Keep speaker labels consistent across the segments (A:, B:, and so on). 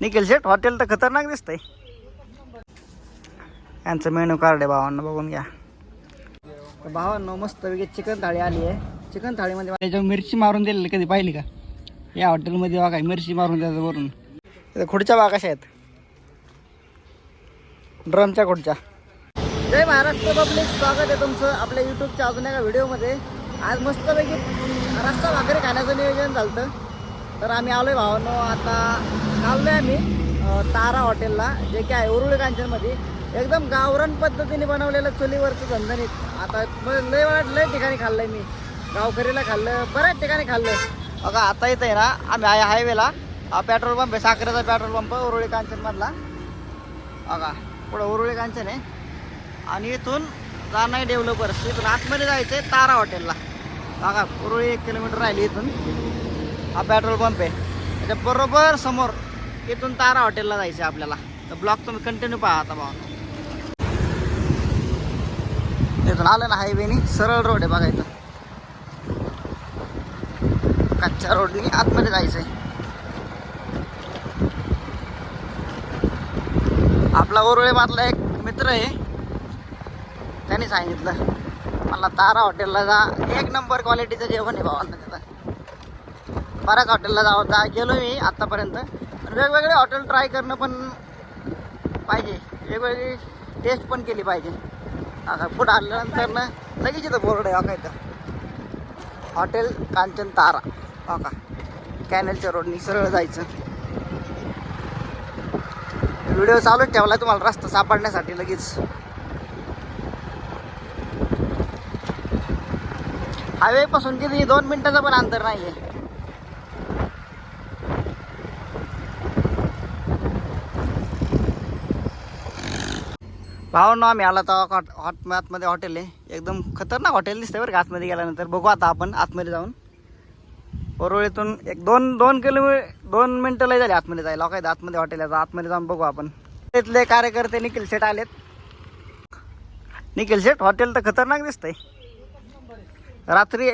A: निखिल शेट hotel तर खतरनाक दिसतंय. यांचं मेनू कार्ड आहे भावांना बघून घ्या. भावांना भावांनो मस्त वेगळी चिकन थाळी आली आहे. चिकन थाळीमध्ये त्याच्यावर मिरची मारून दिलेली कधी पाहिली का? या हॉटेलमध्ये बघा मिरची मारून द्यायचं वरून. खुडच्या खुर्च्या कशा आहेत. ड्रमच्या खुडच्या जय महाराष्ट्र पब्लिक स्वागत आहे तुमचं आपल्या यूट्यूबच्या अजून एका व्हिडिओमध्ये आज मस्तपैकी रस्ता भाकरी खाण्याचं नियोजन झालं होतं. तर आम्ही आलो आहे भावानो. आता चाललोय आम्ही तारा हॉटेलला जे की आहे उरुळी कांचनमध्ये. एकदम गावरान पद्धतीने बनवलेलं चुलीवरचं झणझणीत. आता लय वाट लय ठिकाणी खाल्लं आहे मी. गावकरीला खाल्लं बऱ्याच ठिकाणी खाल्लं बघा आता येत आहे ना आम्ही आहे हायवेला. हा पेट्रोल पंप आहे साखरेचा पेट्रोल पंप उरुळी कांचनमधला. बघा पुढं उरुळी कांचन आहे. आणि इथून जाणं आहे डेव्हलपर्स. इथून आतमध्ये जायचं आहे तारा हॉटेलला. बघा उरुळी एक किलोमीटर राहिली इथून. हा पेट्रोल पंप आहे. त्याच्या बरोबर समोर इथून तारा हॉटेलला जायचं आहे आपल्याला. तर ब्लॉक तुम्ही कंटिन्यू पहा आता भावा. इथून आलं ना हायवेनी सरळ रोड आहे बघा इथं. कच्च्या रोडनी आतमध्ये जायचं आहे आपला ओरळे मधला एक मित्र आहे. त्यांनी सांगितलं मला तारा हॉटेलला जा. एक नंबर क्वालिटीचं जेवण आहे भावांना तिथं. बऱ्याच हॉटेलला जावं जा गेलो मी आत्तापर्यंत. वेगवेगळे हॉटेल ट्राय करणं पण पाहिजे. वेगवेगळी टेस्ट पण केली पाहिजे. आता पुढं आल्यानंतर ना लगेच इथं बोर्ड आहे का इथं. हॉटेल कांचन तारा हो का कॅनलच्या रोडनी सरळ जायचं. व्हिडिओ चालूच ठेवला तुम्हाला रस्ता सापडण्यासाठी लगेच. हायवे पासून किती? दोन मिनिटाचं पण अंतर नाही आहे भाव ना आम्ही आला तर हॉट हॉट आतमध्ये हॉटेल आहे. एकदम खतरनाक हॉटेल दिसतंय बरं का आतमध्ये गेल्यानंतर. बघू आता आपण आतमध्ये जाऊन. परोळीतून एक दोन दोन किलोमीटर दोन मिनटं लय झाले आतमध्ये जायला. काय आतमध्ये हॉटेल आहे आतमध्ये जाऊन बघू आपण. तिथले कार्यकर्ते निखिल सेट आलेत. निखिल सेट हॉटेल तर खतरनाक दिसतंय. रात्री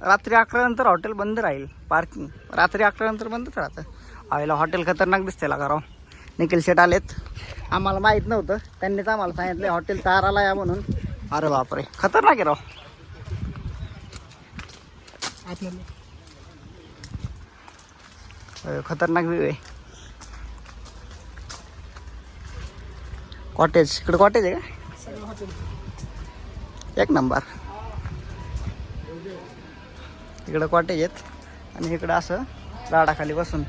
A: रात्री अकरा नंतर हॉटेल बंद राहील. पार्किंग रात्री अकरा नंतर बंदच राहतं. आईला हॉटेल खतरनाक दिसते लागाराव निखिल शेट आलेत. आम्हाला माहीत नव्हतं. त्यांनीच आम्हाला सांगितलं हॉटेल ताराला या म्हणून. अरे बापरे. खतरनाक आहे राव. खतरनाक व्ह्यू आहे. कॉटेज इकडे कॉटेज आहे का? एक नंबर. इकडं कॉटेज आहेत. आणि इकडं असं झाडाखाली बसून.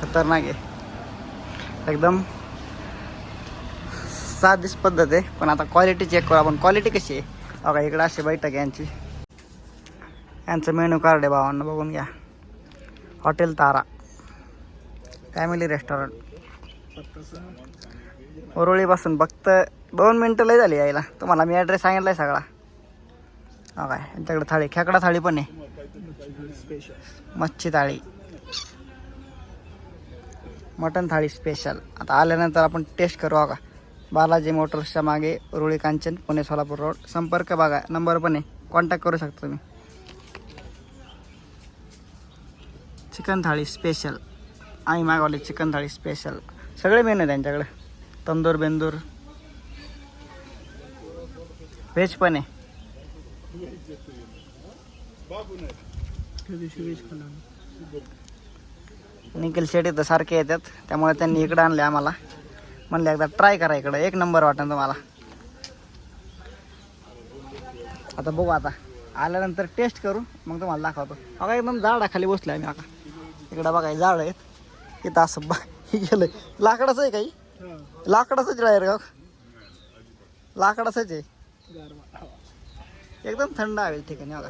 A: खतरनाक आहे. एकदम साधीच पद्धत आहे पण आता क्वालिटी चेक करू आपण. क्वालिटी कशी आहे? बघा इकडं अशी बैठक यांची. यांचं मेनू कार्ड आहे भावांना बघून घ्या. हॉटेल तारा. फॅमिली रेस्टॉरंट उरुळीपासून फक्त दोन मिनटं लय झाली यायला. तुम्हाला मी ॲड्रेस सांगितला आहे सगळा. हो काय यांच्याकडे थाळी खेकडा थाळी पण आहे. मच्छी थाळी. मटन थाळी स्पेशल आता आल्यानंतर आपण टेस्ट करू हो का बालाजी मोटर्सच्या मागे रुळी कांचन पुणे सोलापूर रोड संपर्क बघा. नंबर पण आहे. कॉन्टॅक्ट करू शकता तुम्ही. चिकन थाळी स्पेशल आम्ही मागवली चिकन थाळी स्पेशल सगळे मेनू आहे त्यांच्याकडे. तंदूर बेंदूर. व्हेज पण आहे. निखिल शेट इथं सारखे येतात. त्यामुळे त्यांनी इकडं आणले आम्हाला. म्हणले एकदा ट्राय करा इकडं. एक नंबर वाटेल तुम्हाला. आता बघू आता. आल्यानंतर टेस्ट करू. मग तुम्हाला दाखवतो. अगं एकदम झाडाखाली आहे आम्ही अका इकडं बघा झाड आहेत. इथं असं बा हे गेलं लाकडाचं आहे काही? लाकडाचंच आहे रे बघ. लाकडाचंच आहे. एकदम थंड हवेल ठिकाणी बघा.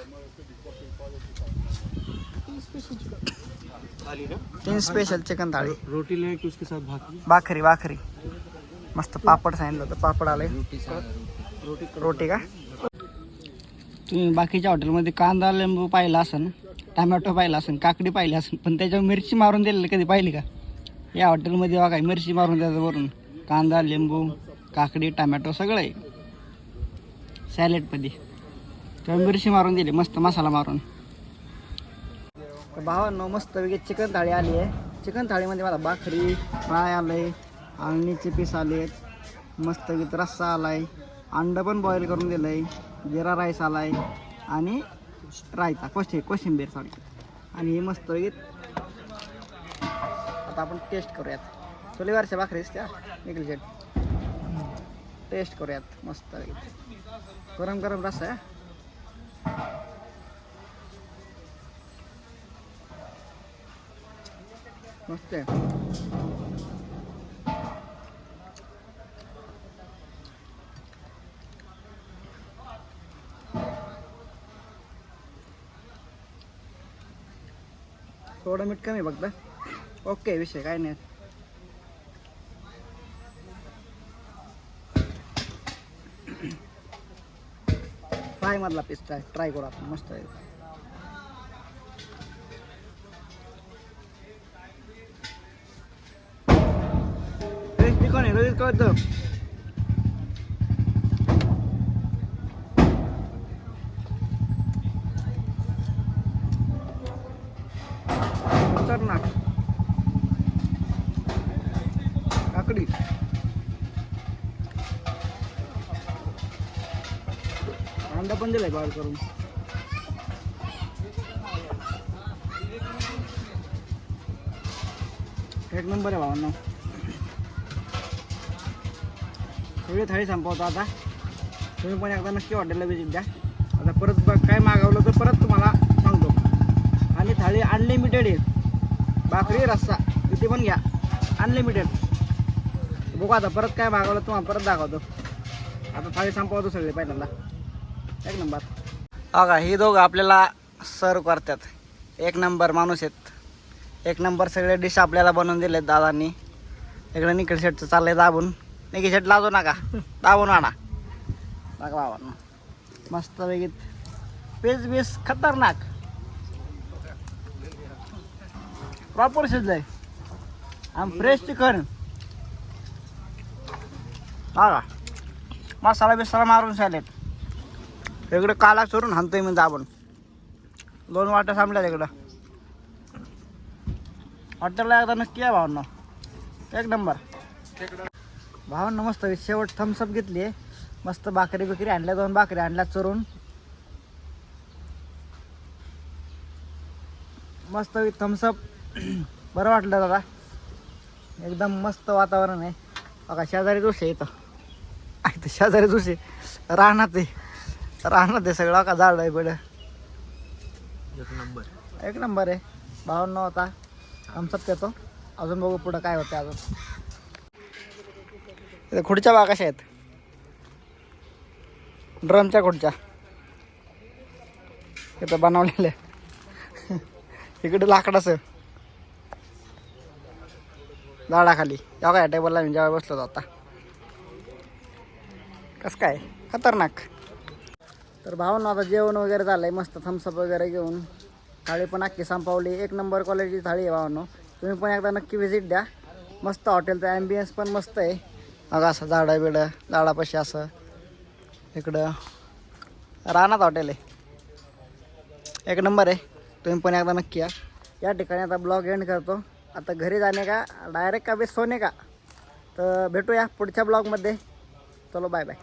A: तीन स्पेशल चिकन थाळी.
B: रोटी ले कि उसके साथ भाकरी
A: भाकरी भाकरी. मस्त पापड सांगितलं होतं पापड आलंय.
B: रोटी
A: रोटी का? तुम्ही बाकीच्या हॉटेलमध्ये कांदा लिंबू पाहिला असन टमॅटो पाहिला असन काकडी पाहिली असन पण त्याच्यावर मिरची मारून दिलेली कधी पाहिली का? या हॉटेलमध्ये बघा मिरची मारून द्यायचं वरून. कांदा लिंबू काकडी टमॅटो सगळं आहे. सॅलेडमध्ये तेव्हा मिरची मारून दिली मस्त मसाला मारून. तर भावांनो मस्त वेगळी चिकन थाळी आली आहे. चिकन थाळीमध्ये मला भाकरी फ्राय आलंय आळणीचे पीस आले आहेत मस्त वेगळी रस्सा आलाय अंडं पण बॉईल करून दिलंय जिरा राईस आलाय आणि रायता कोशि कोशिंबीर सॉरी आणि ही मस्त वेगळी आता आपण टेस्ट करूयात. चुलीवरच्या भाकरीस त्या निघलीजेट टेस्ट करूयात मस्त वेगळी गरम गरम रस्सा मस्त आहे थोडं मीठ कमी फक्त ओके विषय काय नाही. फ्राय मधला पिस्ता ट्राय करू आपण मस्त आहे. टेस्ट चिकन आहे रोहित कळतं खतरनाक काकडी अंडा पण दिलाय बाहेर सगळी थाळी संपवतो आता. तुम्ही पण एकदा नक्की हॉटेलला विजिट द्या. आता परत बघ काय मागवलं तर परत तुम्हाला सांगतो. आणि थाळी अनलिमिटेड आहे. भाकरी रस्सा किती पण घ्या. अनलिमिटेड बघू आता परत काय मागवलं तुम्हाला परत दाखवतो. आता थाळी संपवतो सगळे पहिल्यांदा. एक नंबर. अगा ही दोघं आपल्याला सर्व करतात. एक नंबर माणूस आहेत. एक नंबर सगळे डिश आपल्याला बनवून दिलेत दादांनी. इकडे निखिल शेटचं चाललंय दाबून. नाही शेट लाजू नका. दाबून आणा. बघा बाबा मस्त वेगळीत पेज बेस खतरनाक. प्रॉपर शिजलंय. आणि फ्रेश चिकन. हा का मसाला बिसाला मारून शालेत. इकडे काला चोरून हाणतोय मी दाबून. दोन वाट्या थांबल्या इकडं. हॉटेलला एकदा नक्की आहे भावना. एक नंबर. भावांना मस्त शेवट थम्सअप घेतली आहे. मस्त भाकरी बिकरी आणल्या दोन भाकरी आणल्या चोरून. मस्त थम्सअप बरं वाटलं दादा. एकदम मस्त वातावरण आहे. बघा शेजारी आहे इथं. आहे इथं शेजारी जोशी राहणार ते राहणार ते सगळं. का झाड आहे बडं
B: एक नंबर.
A: एक नंबर आहे. भावांना होता थम्सअप देतो अजून बघू पुढं काय होतं अजून. खुडच्या खुर्च्या बा कशा आहेत. ड्रमच्या खुर्च्या. इथं बनवलेल्या इकडे लाकडाचं झाडाखाली. या काय टेबलला मी जेव्हा बसलो आता. कसं काय? खतरनाक. तर भावना आता जेवण वगैरे झालंय. मस्त थम्सअप वगैरे घेऊन. थाळी पण अख्खी संपवली. एक नंबर क्वालिटीची थाळी आहे भावांनो. तुम्ही पण एकदा नक्की व्हिजिट द्या. मस्त हॉटेलचं ॲम्बियन्स पण मस्त आहे. अगं असं झाडं बिडं झाडापाशी असं इकडं. रानात हॉटेल आहे. एक नंबर आहे. तुम्ही पण एकदा नक्की या. या ठिकाणी आता ब्लॉग एंड करतो. आता घरी जाणे का? डायरेक्ट का बे सोने का? तर भेटूया पुढच्या ब्लॉगमध्ये. चलो बाय बाय